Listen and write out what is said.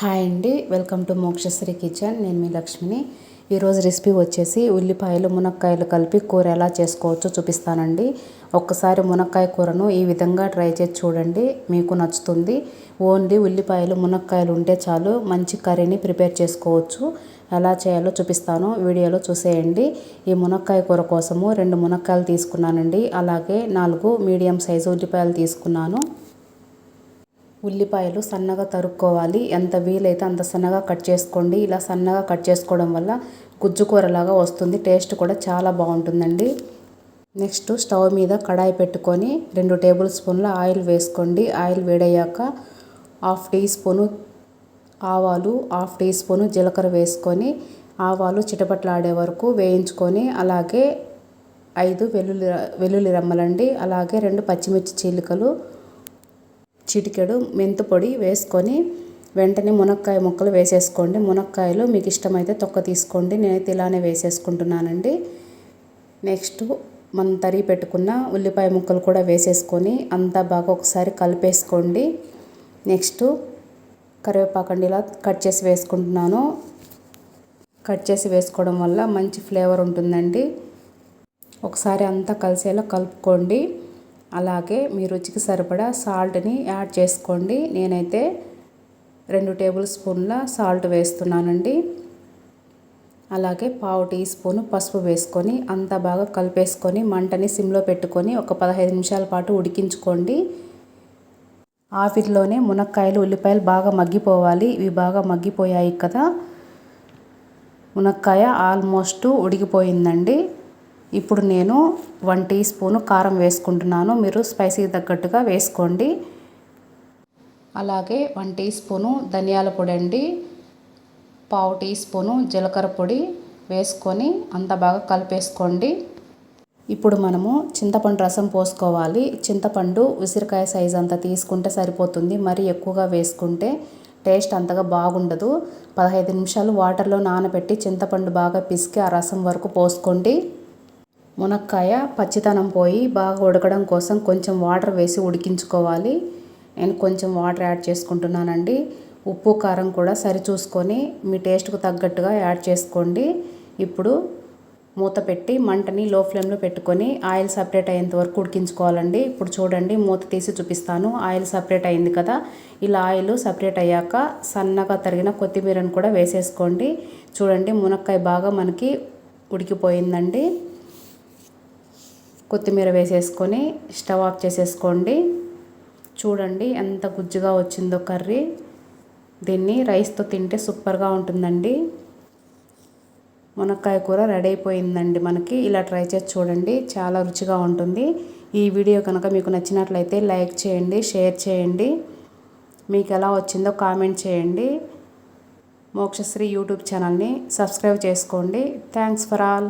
Hi అండి welcome to Mokshasri kitchen. నేను మీ లక్ష్మిని. ఈరోజు రెసిపీ వచ్చేసి ఉల్లిపాయలు మునక్కాయలు కలిపి కూర ఎలా చేసుకోవచ్చో చూపిస్తానండి. ఒక్కసారి మునక్కాయ కూరను ఈ విధంగా ట్రై చేసి చూడండి మీకు నచ్చుతుంది. ఓన్లీ ఉల్లిపాయలు మునక్కాయలు ఉంటే చాలు మంచి కర్రీని ప్రిపేర్ చేసుకోవచ్చు. ఎలా చేయాలో చూపిస్తాను వీడియోలో చూసేయండి. ఈ మునక్కాయ కూర కోసము రెండు మునక్కాయలు తీసుకున్నానండి. అలాగే నాలుగు మీడియం సైజు ఉల్లిపాయలు తీసుకున్నాను. ఉల్లిపాయలు సన్నగా తరుక్కోవాలి. ఎంత వీలైతే అంత సన్నగా కట్ చేసుకోండి. ఇలా సన్నగా కట్ చేసుకోవడం వల్ల గుజ్జు కూరలాగా వస్తుంది. టేస్ట్ కూడా చాలా బాగుంటుందండి. నెక్స్ట్ స్టవ్ మీద కడాయి పెట్టుకొని రెండు టేబుల్ స్పూన్ల ఆయిల్ వేసుకోండి. ఆయిల్ వేడయ్యాక హాఫ్ టీ స్పూను ఆవాలు హాఫ్ టీ స్పూను జీలకర్ర వేసుకొని ఆవాలు చిటపట్లాడే వరకు వేయించుకొని అలాగే ఐదు వెల్లుల్లి వెల్లుల్లి రమ్మలండి. అలాగే రెండు పచ్చిమిర్చి చీలికలు చిటికెడు మెంతు పొడి వేసుకొని వెంటనే మునక్కాయ ముక్కలు వేసేసుకోండి. మునక్కాయలు మీకు ఇష్టమైతే తొక్క తీసుకోండి. నేనైతే ఇలానే వేసేసుకుంటున్నానండి. నెక్స్ట్ మనం తరిగి పెట్టుకున్న ఉల్లిపాయ ముక్కలు కూడా వేసేసుకొని అంతా బాగా ఒకసారి కలిపేసుకోండి. నెక్స్ట్ కరివేపాకండి ఇలా కట్ చేసి వేసుకుంటున్నాను. కట్ చేసి వేసుకోవడం వల్ల మంచి ఫ్లేవర్ ఉంటుందండి. ఒకసారి అంతా కలిసేలా కలుపుకోండి. అలాగే మీ రుచికి సరిపడా సాల్ట్ని యాడ్ చేసుకోండి. నేనైతే రెండు టేబుల్ స్పూన్ల సాల్ట్ వేస్తున్నానండి. అలాగే పావు టీ స్పూన్ పసుపు వేసుకొని అంతా బాగా కలిపేసుకొని మంటని సిమ్లో పెట్టుకొని ఒక పదహైదు నిమిషాల పాటు ఉడికించుకోండి. ఆవిరిలోనే మునక్కాయలు ఉల్లిపాయలు బాగా మగ్గిపోవాలి. ఇవి బాగా మగ్గిపోయాయి కదా. మునక్కాయ ఆల్మోస్ట్ ఉడికిపోయిందండి. ఇప్పుడు నేను వన్ టీ స్పూను కారం వేసుకుంటున్నాను. మీరు స్పైసీకి తగ్గట్టుగా వేసుకోండి. అలాగే వన్ టీ స్పూను ధనియాల పొడి అండి. పావు టీ స్పూను జీలకర్ర పొడి వేసుకొని అంత బాగా కలిపేసుకోండి. ఇప్పుడు మనము చింతపండు రసం పోసుకోవాలి. చింతపండు ఉసిరికాయ సైజ్ అంతా తీసుకుంటే సరిపోతుంది. మరీ ఎక్కువగా వేసుకుంటే టేస్ట్ అంతగా బాగుండదు. పదహైదు నిమిషాలు వాటర్లో నానబెట్టి చింతపండు బాగా పిసికి ఆ రసం వరకు పోసుకోండి. మునక్కాయ పచ్చితనం పోయి బాగా ఉడకడం కోసం కొంచెం వాటర్ వేసి ఉడికించుకోవాలి. నేను కొంచెం వాటర్ యాడ్ చేసుకుంటున్నానండి. ఉప్పు కారం కూడా సరి చూసుకొని మీ టేస్ట్కు తగ్గట్టుగా యాడ్ చేసుకోండి. ఇప్పుడు మూత పెట్టి మంటని లో ఫ్లేమ్లో పెట్టుకొని ఆయిల్ సపరేట్ అయ్యేంత వరకు ఉడికించుకోవాలండి. ఇప్పుడు చూడండి మూత తీసి చూపిస్తాను. ఆయిల్ సపరేట్ అయింది కదా? ఇలా ఆయిల్ సపరేట్ అయ్యాక సన్నగా తరిగిన కొత్తిమీరను కూడా వేసేసుకోండి. చూడండి మునక్కాయ బాగా మనకి ఉడికిపోయిందండి. కొత్తిమీర వేసేసుకొని స్టవ్ ఆఫ్ చేసేసుకోండి. చూడండి ఎంత గుజ్జుగా వచ్చిందో కర్రీ. దీన్ని రైస్తో తింటే సూపర్గా ఉంటుందండి. మునక్కాయ కూర రెడీ అయిపోయిందండి మనకి. ఇలా ట్రై చేసి చూడండి చాలా రుచిగా ఉంటుంది. ఈ వీడియో కనుక మీకు నచ్చినట్లయితే లైక్ చేయండి షేర్ చేయండి. మీకు ఎలా వచ్చిందో కామెంట్ చేయండి. మోక్షశ్రీ యూట్యూబ్ ఛానల్ని సబ్స్క్రైబ్ చేసుకోండి. Thanks for all.